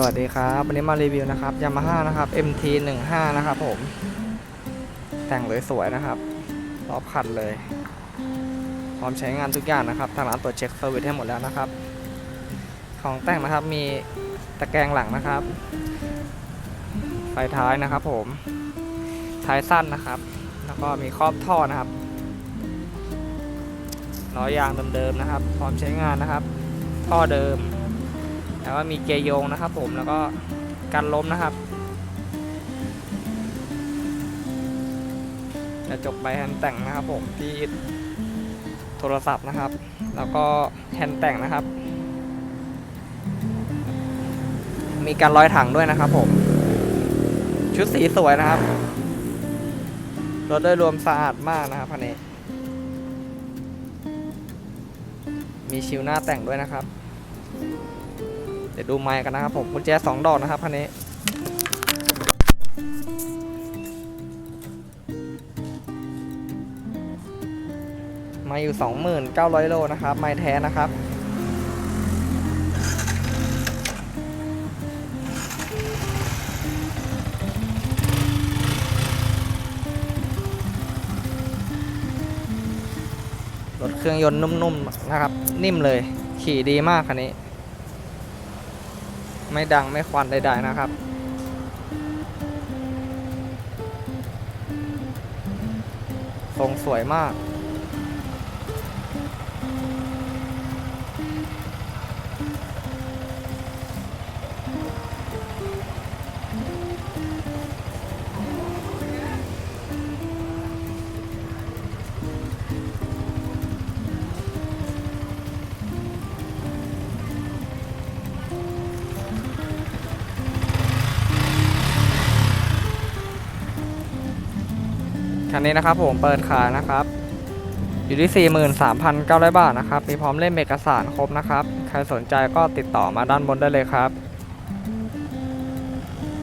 สวัสดีครับ วันนี้มารีวิวนะครับยามาฮ่านะครับ MT 1 5นะครับผม แต่งเลยสวยนะครับ รอบคันเลย พร้อมใช้งานทุกอย่างนะครับ ทางร้านตรวจเช็คเซอร์วิสให้หมดแล้วนะครับ ของแต่งนะครับมีตะแกรงหลังนะครับ ไฟท้ายนะครับผม ท้ายสั้นนะครับ แล้วก็มีครอบท่อนะครับล้อยางเดิมๆนะครับ พร้อมใช้งานนะครับ ท่อเดิม แล้วก็มีเกียร์โยงนะครับผมแล้วก็กันล้มนะครับกระจกใบแฮนแต่งนะครับผมที่โทรศัพท์นะครับ แล้วก็แฮนแต่งนะครับ มีการร้อยถังด้วยนะครับผม ชุดสีสวยนะครับ รถโดยรวมสะอาดมากนะครับคันนี้มีชิวหน้าแต่งด้วยนะครับ ดี๋ยวดูไมค์กันนะครับผมกุญแจสองดอกนะครับคันนี้มาอยู่ 29,000 โลนะครับ ไม้แท้นะครับ รถเครื่องยนต์นุ่มๆนะครับ นิ่มเลย ขี่ดีมากคันนี้ ไม่ดังไม่ควันใดๆนะครับ ทรงสวยมาก คันนี้นะครับผมเปิดขายนะครับ อยู่ที่ 43,900 บาทนะครับ มีพร้อมเล่มเอกสารครบนะครับ ใครสนใจก็ติดต่อมาด้านบนได้เลยครับ